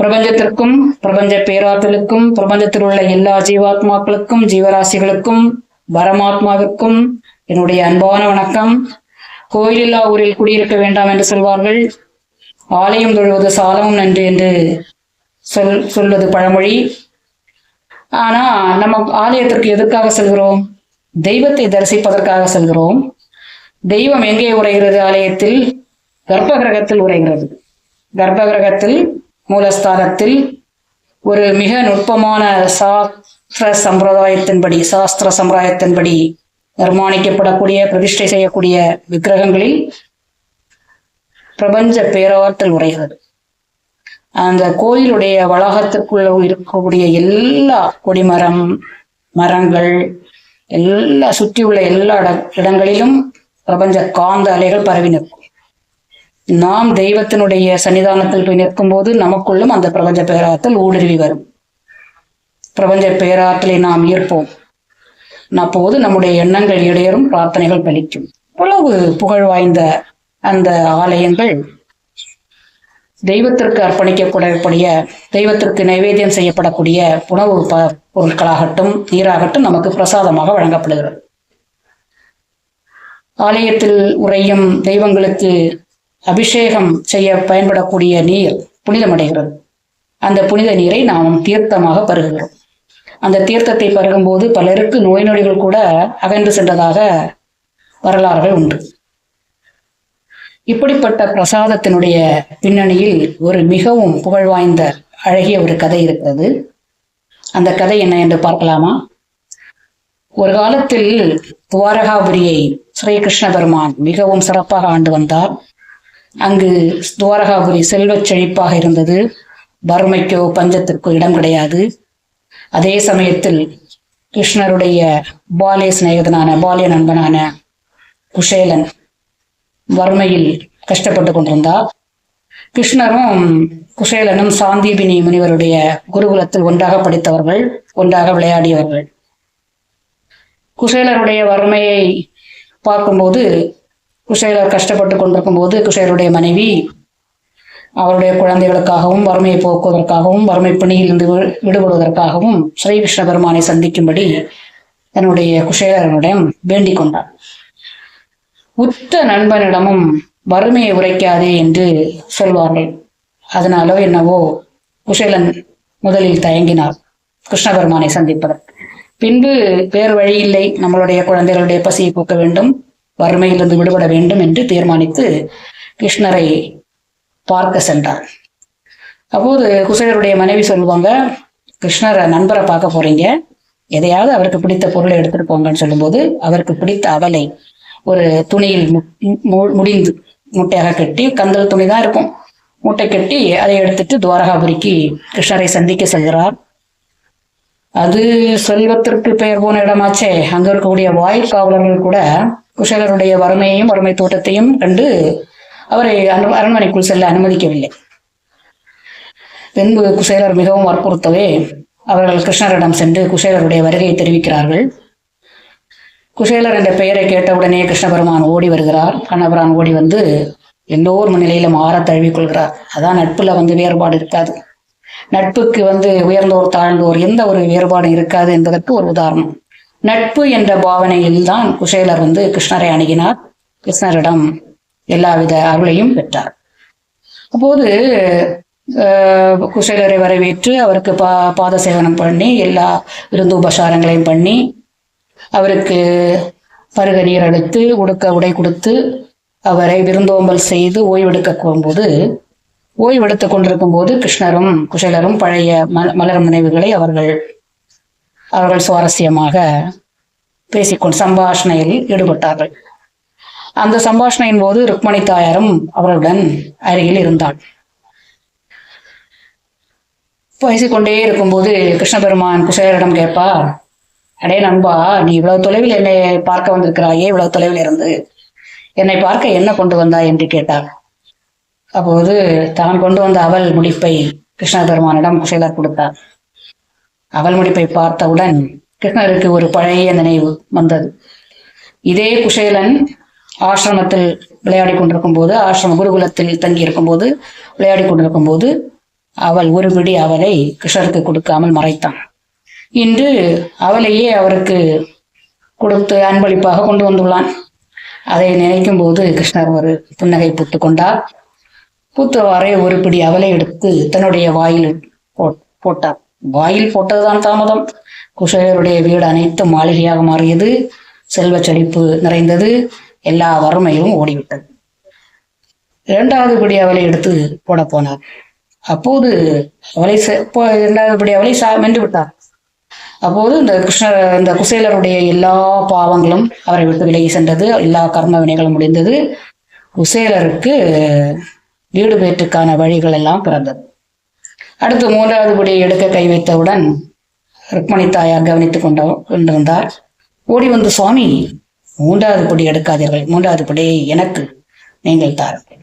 பிரபஞ்சத்திற்கும் பிரபஞ்ச பேராற்றலுக்கும் பிரபஞ்சத்தில் உள்ள எல்லா ஜீவாத்மாக்களுக்கும் ஜீவராசிகளுக்கும் பரமாத்மாவிற்கும் என்னுடைய அன்பான வணக்கம். கோயிலில்லா ஊரில் குடியிருக்க வேண்டாம் என்று சொல்வார்கள். ஆலயம் தொழுவது சாலமும் நன்று என்று சொல் சொல்வது பழமொழி. ஆனா நம்ம ஆலயத்திற்கு எதற்காக செல்கிறோம்? தெய்வத்தை தரிசிப்பதற்காக செல்கிறோம். தெய்வம் எங்கே உரைகிறது ஆலயத்தில்? கர்ப்ப கிரகத்தில் உரைகிறது கர்ப்பகிரகத்தில் மூலஸ்தானத்தில் ஒரு மிக நுட்பமான சாஸ்திர சம்பிரதாயத்தின்படி சாஸ்திர சம்பிரதாயத்தின்படி நிர்மாணிக்கப்படக்கூடிய பிரதிஷ்டை செய்யக்கூடிய விக்கிரகங்களில் பிரபஞ்ச பேராற்றல் உரைகிறது அந்த கோயிலுடைய வளாகத்திற்குள்ள இருக்கக்கூடிய எல்லா கொடிமரம் மரங்கள் எல்லா சுற்றியுள்ள எல்லா இட- இடங்களிலும் பிரபஞ்ச காந்த அலைகள் பரவி நிற்கும். நாம் தெய்வத்தினுடைய சன்னிதானத்தில் போய் நிற்கும்போது நமக்குள்ளும் அந்த பிரபஞ்ச பேராற்றல் ஊடுருவி வரும். பிரபஞ்ச பேராற்றலை நாம் ஈர்ப்போம். அப்போது நம்முடைய எண்ணங்கள் இடையரும் பிரார்த்தனைகள் பலிக்கும். இவ்வளவு புகழ் வாய்ந்த அந்த ஆலயங்கள் தெய்வத்திற்கு அர்ப்பணிக்கக்கூடிய தெய்வத்திற்கு நைவேத்தியம் செய்யப்படக்கூடிய உணவு ப பொருட்களாகட்டும் நீராகட்டும் நமக்கு பிரசாதமாக வழங்கப்படுகிறது. ஆலயத்தில் உறையும் தெய்வங்களுக்கு அபிஷேகம் செய்ய பயன்படக்கூடிய நீர் புனிதமடைகிறது. அந்த புனித நீரை நாம் தீர்த்தமாக பருகுகிறோம். அந்த தீர்த்தத்தை பருகும்போது பலருக்கு நோய் நொடிகள் கூட அகன்று சென்றதாக வரலாறுகள் உண்டு. இப்படிப்பட்ட பிரசாதத்தினுடைய பின்னணியில் ஒரு மிகவும் புகழ் வாய்ந்த அழகிய ஒரு கதை இருக்கிறது. அந்த கதை என்ன என்று பார்க்கலாமா? ஒரு காலத்தில் துவாரகாபுரியை ஸ்ரீகிருஷ்ண பெருமான் மிகவும் சிறப்பாக ஆண்டு வந்தார். அங்கு துவாரகாபுரி செல்வச் செழிப்பாக இருந்தது. வறுமைக்கோ பஞ்சத்திற்கோ இடம் கிடையாது. அதே சமயத்தில் கிருஷ்ணருடைய பாலிய சிநேகிதனான பாலிய நண்பனான குஷேலன் வறுமையில் கஷ்டப்பட்டு கொண்டிருந்தார். கிருஷ்ணரும் குஷேலனும் சாந்தீபினி முனிவருடைய குருகுலத்தில் ஒன்றாக படித்தவர்கள் ஒன்றாக விளையாடியவர்கள். குஷேலருடைய வறுமையை பார்க்கும்போது குஷேலர் கஷ்டப்பட்டு கொண்டிருக்கும் போது குஷேலருடைய மனைவி அவருடைய குழந்தைகளுக்காகவும் வறுமையை போக்குவதற்காகவும் வறுமை பணியிலிருந்து வி- விடுபடுவதற்காகவும் ஸ்ரீகிருஷ்ண பெருமானை சந்திக்கும்படி தன்னுடைய குஷேலரனிடம் வேண்டிக் கொண்டார். உத்த நண்பனிடமும் வறுமையை உரைக்காதே என்று சொல்வார்கள். அதனாலோ என்னவோ குஷேலன் முதலில் தயங்கினார் கிருஷ்ண பெருமானை சந்திப்பதற்கு. பின்பு வேறு வழி இல்லை. நம்மளுடைய குழந்தைகளுடைய பசியை போக்க வேண்டும். வறுமையிலிருந்து விடுபட வேண்டும் என்று தீர்மானித்து கிருஷ்ணரை பார்க்க சென்றார். அப்போது குசேலருடைய மனைவி சொல்லுவாங்க கிருஷ்ணரை நண்பரை பார்க்க போறீங்க. எதையாவது அவருக்கு பிடித்த பொருளை எடுத்துட்டு போங்கன்னு சொல்லும்போது அவருக்கு பிடித்த அவலை ஒரு துணியில் மு- மு- முடிந்து மூட்டையாக கட்டி கந்தல் துணி தான் இருக்கும். மூட்டை கட்டி அதை எடுத்துட்டு துவாரகாபுரிக்கு கிருஷ்ணரை சந்திக்க செல்கிறார். அது செல்வத்திற்கு பெயர் போன இடமாச்சே. அங்க இருக்கக்கூடிய வாயில் காவலர்கள் கூட குஷேலருடைய வறுமையையும் வறுமை தோட்டத்தையும் கண்டு அவரை அனு- அரண்மனைக்குள் செல்ல அனுமதிக்கவில்லை. பின்பு குசேலர் மிகவும் வற்புறுத்தவே அவர்கள் கிருஷ்ணரிடம் சென்று குசேலருடைய வருகையை தெரிவிக்கிறார்கள். குசேலர் என்ற பெயரை கேட்டவுடனே கிருஷ்ண பெருமான் ஓடி வருகிறார். கண்ணபிரான் ஓடி வந்து எல்லோர் முன்னிலையிலும் ஆற தழுவிக்கொள்கிறார். அதான் நட்புல வந்து வேறுபாடு இருக்காது. நட்புக்கு வந்து உயர்ந்தோர் தாழ்ந்தோர் எந்த ஒரு வேறுபாடும் இருக்காது என்பதற்கு ஒரு உதாரணம். நட்பு என்ற பாவனையில்தான் குசேலர் வந்து கிருஷ்ணரை அணுகினார். கிருஷ்ணரிடம் எல்லாவித அருளையும் பெற்றார். அப்போது குசேலரை வரவேற்று அவருக்கு பா பாத சேவனம் பண்ணி எல்லா விருந்து உபசாரங்களையும் பண்ணி அவருக்கு பருக நீர் அழுத்து உடுக்க உடை கொடுத்து அவரை விருந்தோம்பல் செய்து ஓய்வெடுக்க போகும்போது ஓய்வெடுத்துக் கொண்டிருக்கும் போது கிருஷ்ணரும் குசேலரும் பழைய ம- மலர் நினைவுகளை அவர்கள் அவர்கள் சுவாரஸ்யமாக பேசிக்கொண்டு சம்பாஷணையில் ஈடுபட்டார்கள். அந்த சம்பாஷணையின் போது ருக்மணி தாயாரும் அவர்களுடன் அருகில் இருந்தாள். பேசிக்கொண்டே இருக்கும்போது கிருஷ்ண பெருமான் குசேலரிடம் கேட்பார் அடே நண்பா நீ இவ்வளவு தொலைவில் என்னை பார்க்க வந்திருக்கிறாயே இவ்வளவு தொலைவில் இருந்து. என்னை பார்க்க என்ன கொண்டு வந்தாய்? என்று கேட்டார் அப்போது தான் கொண்டு வந்த அவள் முடிப்பை கிருஷ்ண பெருமானிடம் குசேலர் கொடுத்தார். அவள் முடிப்பை பார்த்தவுடன் கிருஷ்ணருக்கு ஒரு பழைய நினைவு வந்தது. இதே குசேலன் ஆசிரமத்தில் விளையாடி கொண்டிருக்கும் போது ஆசிரம குருகுலத்தில் தங்கி இருக்கும் போது விளையாடி கொண்டிருக்கும் போது அவள் ஒரு பிடி அவளை கிருஷ்ணருக்கு கொடுக்காமல் மறைத்தான். இன்று அவளையே அவருக்கு கொடுத்து அன்பளிப்பாக கொண்டு வந்துள்ளான். அதை நினைக்கும் போது கிருஷ்ணர் ஒரு புன்னகை பூத்து கொண்டார். பூத்தவாறே ஒரு பிடி அவளை எடுத்து தன்னுடைய வாயில் போட்டார். வாயில் போட்டதுதான் தாமதம். குஷேலருடைய வீடு அனைத்தும் மாளிகையாக மாறியது. செல்வச் செழிப்பு நிறைந்தது. எல்லா வறுமையும் ஓடிவிட்டது. இரண்டாவது படி அவளை எடுத்து போட போனார். அப்போது அவளை செ- இரண்டாவது படி அவளை சா மென்று விட்டார். அப்போது இந்த கிருஷ்ணர் இந்த குசேலருடைய எல்லா பாவங்களும் அவரை விட்டு விலகி சென்றது. எல்லா கர்ம வினைகளும் முடிந்தது. குசேலருக்கு வீடு பேற்றுக்கான வழிகள் எல்லாம் பிறந்தது. அடுத்து மூன்றாவது பொடியை எடுக்க கை வைத்தவுடன் ருக்மணி தாயார் கவனித்துக் கொண்ட கொண்டிருந்தார். ஓடி வந்து சுவாமி மூன்றாவது பொடி எடுக்காதீர்கள். மூன்றாவது பொடியை எனக்கு நீங்கள் தாருங்கள்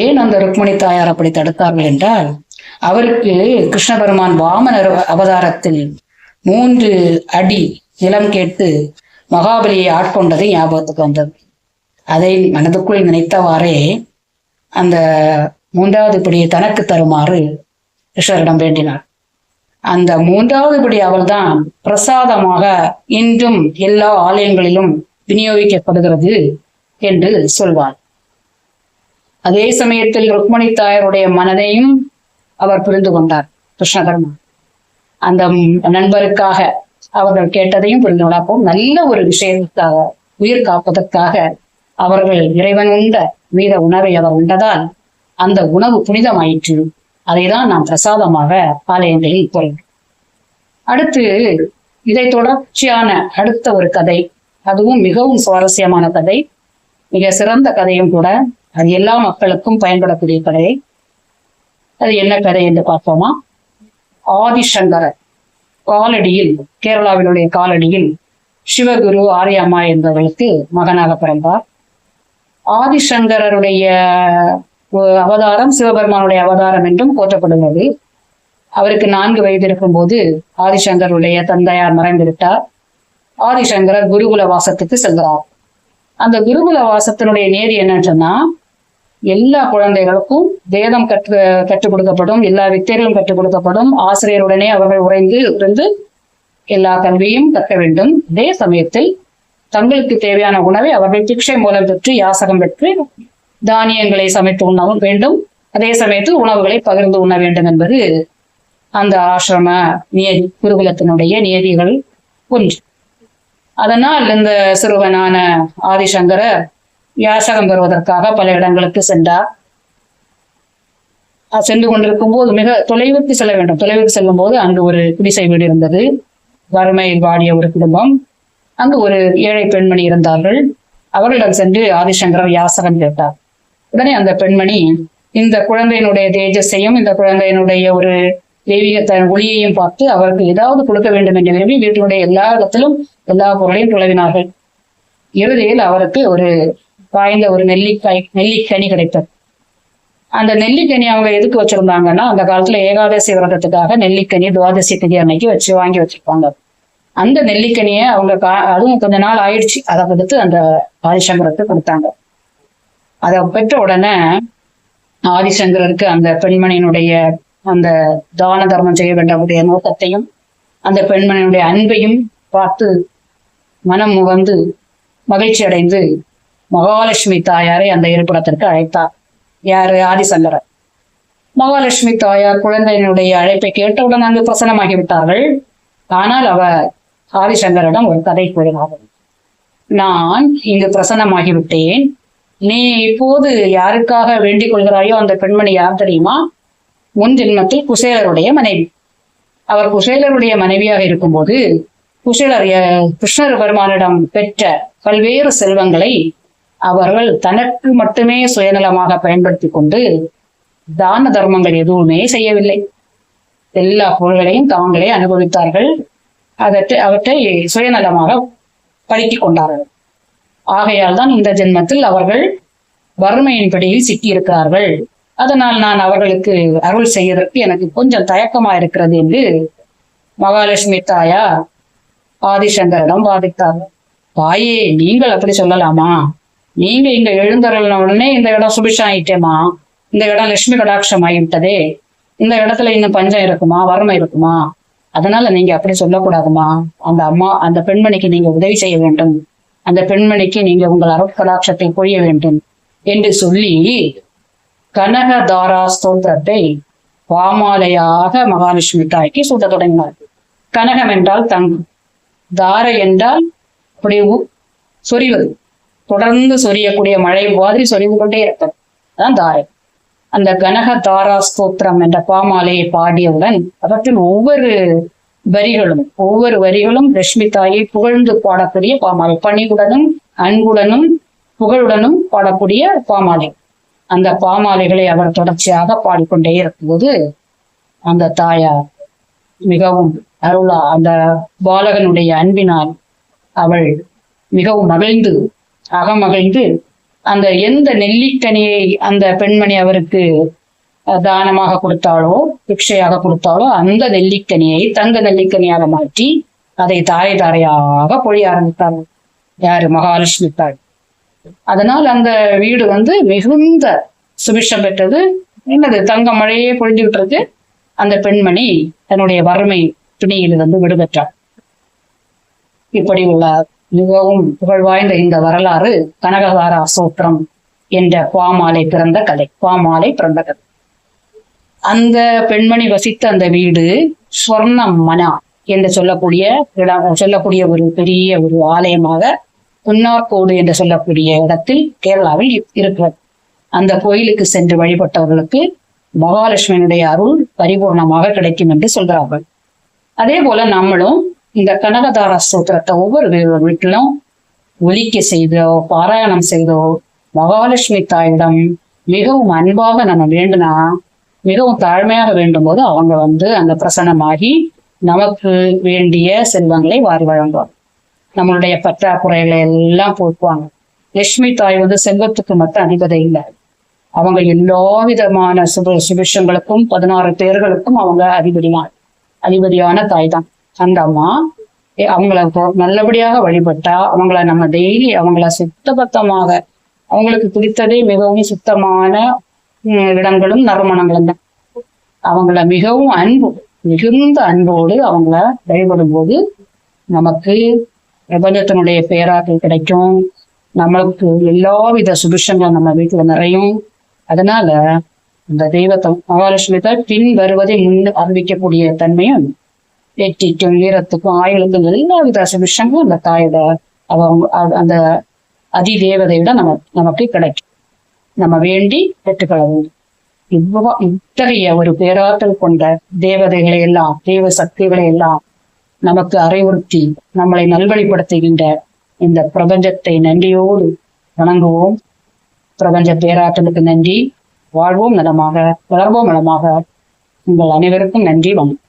ஏன் அந்த ருக்மணி தாயார் அப்படி தடுத்தார்கள் என்றால் அவருக்கு கிருஷ்ண பெருமான் வாமனர் அவதாரத்தில் மூன்று அடி நிலம் கேட்டு மகாபலியை ஆட்கொண்டது ஞாபகத்துக்கு வந்தது. அதை மனதுக்குள் நினைத்தவாறே அந்த மூன்றாவது படியை தனக்கு தருமாறு கிருஷ்ணரிடம் வேண்டினார். அந்த மூன்றாவது படி அவள்தான் பிரசாதமாக இன்றும் எல்லா ஆலயங்களிலும் விநியோகிக்கப்படுகிறது என்று சொல்வார். அதே சமயத்தில் ருக்மணி தாயருடைய மனதையும் அவர் புரிந்து கொண்டார் கிருஷ்ணகர்மா. அந்த நண்பருக்காக அவர்கள் கேட்டதையும் புரிந்து கொண்டாப்போம் நல்ல ஒரு விஷயத்துக்காக உயிர் காப்பதற்காக அவர்கள் இறைவன் உண்ட வீர உணவை அவர் உண்டதால் அந்த உணவு புனிதமாயிற்று. அதைதான் நாம் பிரசாதமாக ஆலயங்களில் போறோம் அடுத்து இதை தொடர்ச்சியான அடுத்த ஒரு கதை. அதுவும் மிகவும் சுவாரஸ்யமான கதை. மிக சிறந்த கதையும் கூட. அது எல்லா மக்களுக்கும் பயன்படக்கூடிய கதை. அது என்ன கதை என்று பார்ப்போமா? ஆதிசங்கரர் காலடியில் கேரளாவினுடைய காலடியில் சிவகுரு ஆரியம்மா என்பவர்களுக்கு மகனாக பிறந்தார். ஆதிசங்கரருடைய அவதாரம் சிவபெருமானுடைய அவதாரம் என்றும் போற்றப்படுகிறது. அவருக்கு நான்கு வயது இருக்கும்போது ஆதிசங்கருடைய தந்தையார் மறைந்துவிட்டார். ஆதிசங்கரர் குருகுல வாசத்துக்கு செல்கிறார். அந்த குருகுல வாசத்தினுடைய நேர் என்னன்னு சொன்னா எல்லா குழந்தைகளுக்கும் வேதம் கற்று கற்றுக் கொடுக்கப்படும் எல்லா வித்தைகளும் கற்றுக் கொடுக்கப்படும். ஆசிரியருடனே அவர்கள் உறைந்து இருந்து எல்லா கல்வியும் கற்க வேண்டும். அதே சமயத்தில் தங்களுக்கு தேவையான உணவை அவர்கள் பிக்ஷை மூலம் பெற்று யாசகம் பெற்று தானியங்களை சமைத்து உண்ணவும் வேண்டும். அதே சமயத்தில் உணவுகளை பகிர்ந்து உண்ண வேண்டும் என்பது அந்த ஆசிரம நியதி குருகுலத்தினுடைய நியதிகள் ஒன்று அதனால் இந்த சிறுவனான ஆதிசங்கர யாசகம் பெறுவதற்காக பல இடங்களுக்கு சென்றார் சென்று கொண்டிருக்கும் போது மிக தொலைவுக்கு செல்ல வேண்டும். தொலைவுக்கு செல்லும் போது அங்கு ஒரு குடிசை வீடு இருந்தது. வறுமையில் வாடிய ஒரு குடும்பம். அங்கு ஒரு ஏழை பெண்மணி இருந்தார்கள். அவர்களிடம் சென்று ஆதிசங்கரர் யாசகம் கேட்டார். உடனே அந்த பெண்மணி இந்த குழந்தையினுடைய தேஜஸையும் இந்த குழந்தையினுடைய ஒரு தெய்வீக ஒளியையும் பார்த்து அவருக்கு ஏதாவது கொடுக்க வேண்டும் என்று விரும்பி வீட்டினுடைய எல்லா இடத்திலும் எல்லா பொருளையும் துளவினார்கள். இறுதியில் அவருக்கு ஒரு காய்ந்த ஒரு நெல்லிக்காய் நெல்லிக்கனி கிடைத்தது. அந்த நெல்லிக்கனி அவங்க எதுக்கு வச்சிருந்தாங்கன்னா அந்த காலத்துல ஏகாதசி விரதத்துக்காக நெல்லிக்கனி துவாதசி திதி அன்னைக்கு வச்சு வாங்கி வச்சிருப்பாங்க. அந்த நெல்லிக்கனியை அவங்க கா அதுவும் கொஞ்ச நாள் ஆயிடுச்சு. அதை கொடுத்து அந்த ஆதிசங்கரத்தை கொடுத்தாங்க. அதை பெற்ற உடனே ஆதிசங்கரருக்கு அந்த பெண்மணியினுடைய அந்த தான தர்மம் செய்ய வேண்டிய நோக்கத்தையும் அந்த பெண்மணியினுடைய அன்பையும் பார்த்து மனம் வந்து மகிழ்ச்சி அடைந்து மகாலட்சுமி தாயாரை அந்த இருப்பிடத்திற்கு அழைத்தார். யாரு? ஆதிசங்கரர். மகாலட்சுமி தாயார் குழந்தையினுடைய அழைப்பை கேட்டவுடன் அங்கு பிரசனமாகிவிட்டார்கள் ஆனால் அவர் ஆதிசங்கரிடம் ஒரு கதை கூறினார்கள் நான் இங்கு பிரசன்னமாகிவிட்டேன். நீ இப்போது யாருக்காக வேண்டிக் கொள்கிறாயோ அந்த பெண்மணி யார் தெரியுமா? முன் ஜென்மத்தில் குசேலருடைய மனைவி. அவர் குசேலருடைய மனைவியாக இருக்கும்போது குசேலர் கிருஷ்ணர் பெருமானிடம் பெற்ற பல்வேறு செல்வங்களை அவர்கள் தனக்கு மட்டுமே சுயநலமாக பயன்படுத்தி கொண்டு தான தர்மங்கள் எதுவுமே செய்யவில்லை. எல்லா பொருள்களையும் தாங்களே அனுபவித்தார்கள். அதற்றை அவற்றை சுயநலமாக பதுக்கிக் கொண்டார்கள். ஆகையால் தான் இந்த ஜென்மத்தில் அவர்கள் வறுமையின் பிடியில் சிக்கியிருக்கிறார்கள். அதனால் நான் அவர்களுக்கு அருள் செய்வதற்கு எனக்கு கொஞ்சம் தயக்கமா இருக்கிறது என்று மகாலட்சுமி தாயா ஆதிசங்கரிடம் வாதித்தார்கள் தாயே நீங்கள் அப்படி சொல்லலாமா? நீங்க இங்க எழுந்தருளின உடனே இந்த இடம் சுபிஷம் ஆயிட்டேமா இந்த இடம் லட்சுமி கடாட்சம் ஆகிவிட்டதே இந்த இடத்துல இன்னும் பஞ்சம் இருக்குமா? வறுமை இருக்குமா? அதனால நீங்க அப்படி சொல்லக்கூடாதுமா. அந்த அம்மா அந்த பெண்மணிக்கு நீங்க உதவி செய்ய வேண்டும். அந்த பெண்மணிக்கு நீங்க உங்கள் அருட்கடாட்சத்தை பொழிய வேண்டும் என்று சொல்லி கனகதாரா ஸ்தோத்திரத்தை பாமாலையாக மகாலட்சுமி தாய்க்கு சூட்ட தொடங்கினார். கனகம் என்றால் தங்கம். தாரை என்றால் அப்படி சொரிவது. தொடர்ந்து சொரியக்கூடிய மழை மாதிரி சொரிந்து கொண்டே இருப்பது. அதான் தாரை. அந்த கனக தாரா ஸ்தோத்திரம் என்ற பாமாலையை பாடியவுடன் அவற்றில் ஒவ்வொரு வரிகளும் ஒவ்வொரு வரிகளும் லட்சுமி தாயை புகழ்ந்து பாடக்கூடிய பாமாலை பணிவுடனும் அன்புடனும் புகழுடனும் பாடக்கூடிய பாமாலை. அந்த பாமாலைகளை அவர் தொடர்ச்சியாக பாடிக்கொண்டே இருக்கும்போது அந்த தாயார் மிகவும் அருளா அந்த பாலகனுடைய அன்பினால் அவள் மிகவும் மகிழ்ந்து அகமகிழ்ந்து அந்த எந்த நெல்லிக்கனியை அந்த பெண்மணி அவருக்கு தானமாக கொடுத்தாளோ பிக்ஷையாக கொடுத்தாலோ அந்த நெல்லிக்கனியை தங்க நெல்லிக்கனியாக மாற்றி அதை தாரை தாரையாக பொழிய ஆரம்பித்தாள். யாரு? மகாலட்சுமி தாய். அதனால் அந்த வீடு வந்து மிகுந்த சுபிஷம் பெற்றது. என்னது? தங்க மழையே பொழிஞ்சுகிட்டு இருக்கு அந்த பெண்மணி தன்னுடைய வறுமை துணியிலிருந்து விடுபெற்றார் இப்படி உள்ள மிகவும் புகழ்வாய்ந்த இந்த வரலாறு கனகதாரா சூத்திரம் என்ற பாமாலை பிறந்த கதை பாமாலை பிறந்த கதை. அந்த பெண்மணி வசித்த அந்த வீடு ஸ்வர்ண மனா என்று சொல்லக்கூடிய இடம் சொல்லக்கூடிய ஒரு பெரிய ஒரு ஆலயமாக புன்னார்கோடு என்று சொல்லக்கூடிய இடத்தில் கேரளாவில் இருக்கிறது. அந்த கோயிலுக்கு சென்று வழிபட்டவர்களுக்கு மகாலட்சுமியினுடைய அருள் பரிபூர்ணமாக கிடைக்கும் என்று சொல்றார்கள் அதே போல நம்மளும் இந்த கனகதார சூத்திரத்தை ஒவ்வொரு வீட்டிலும் ஒலிக்க செய்தோ பாராயணம் செய்தோ மகாலட்சுமி தாயிடம் மிகவும் அன்பாக நம்ம வேண்டுனா மிகவும் தாழ்மையாக வேண்டும் போது அவங்க வந்து அந்த பிரசன்னமாகி நமக்கு வேண்டிய செல்வங்களை வாரி வழங்குவாங்க. நம்மளுடைய பற்றாக்குறைகளை எல்லாம் போக்குவாங்க. லட்சுமி தாய் வந்து செல்வத்துக்கு மட்டும் அதிபதி இல்லை. அவங்க எல்லா விதமான சுப சுபிஷங்களுக்கும் பதினாறு பேர்களுக்கும் அவங்க அதிபதியான் அதிபதியான தாய் தான். அந்த அம்மா அவங்கள நல்லபடியாக வழிபட்டா அவங்கள நம்ம டெய்லி அவங்கள சுத்தபத்தமாக அவங்களுக்கு பிடித்ததே மிகவும் சுத்தமான இடங்களும் நறுமணங்களும் தான். அவங்கள மிகவும் அன்பு மிகுந்த அன்போடு அவங்கள வழிபடும் போது நமக்கு பிரபஞ்சத்தினுடைய பேராற்றல் கிடைக்கும். நம்மளுக்கு எல்லாவித சுபிஷங்களும் நம்ம வீட்டுல நிறையும். அதனால இந்த தெய்வத்தை மகாலட்சுமி தான் பின் வருவதை முன் அறிவிக்கக்கூடிய தன்மையும் வெற்றிக்கும் ஈரத்துக்கும் ஆயுளுக்கும் எல்லா வித சுபிஷங்களும் அந்த தாயோட அவங்க அந்த அதி தேவதையோட நம்ம நமக்கு கிடைக்கும். நம்ம வேண்டி பெற்றுக்கொள்ள வேண்டும். இவ்வளவு இத்தகைய ஒரு பேராற்றல் கொண்ட தேவதைகளை எல்லாம் தேவ சக்திகளை எல்லாம் நமக்கு அறிவுறுத்தி நம்மளை நல்வழிப்படுத்துகின்ற இந்த பிரபஞ்சத்தை நன்றியோடு வணங்குவோம். பிரபஞ்ச பேராற்றலுக்கு நன்றி. வாழ்வோம் நலமாக வளர்வோம் நலமாக. உங்கள் அனைவருக்கும் நன்றி வணக்கம்.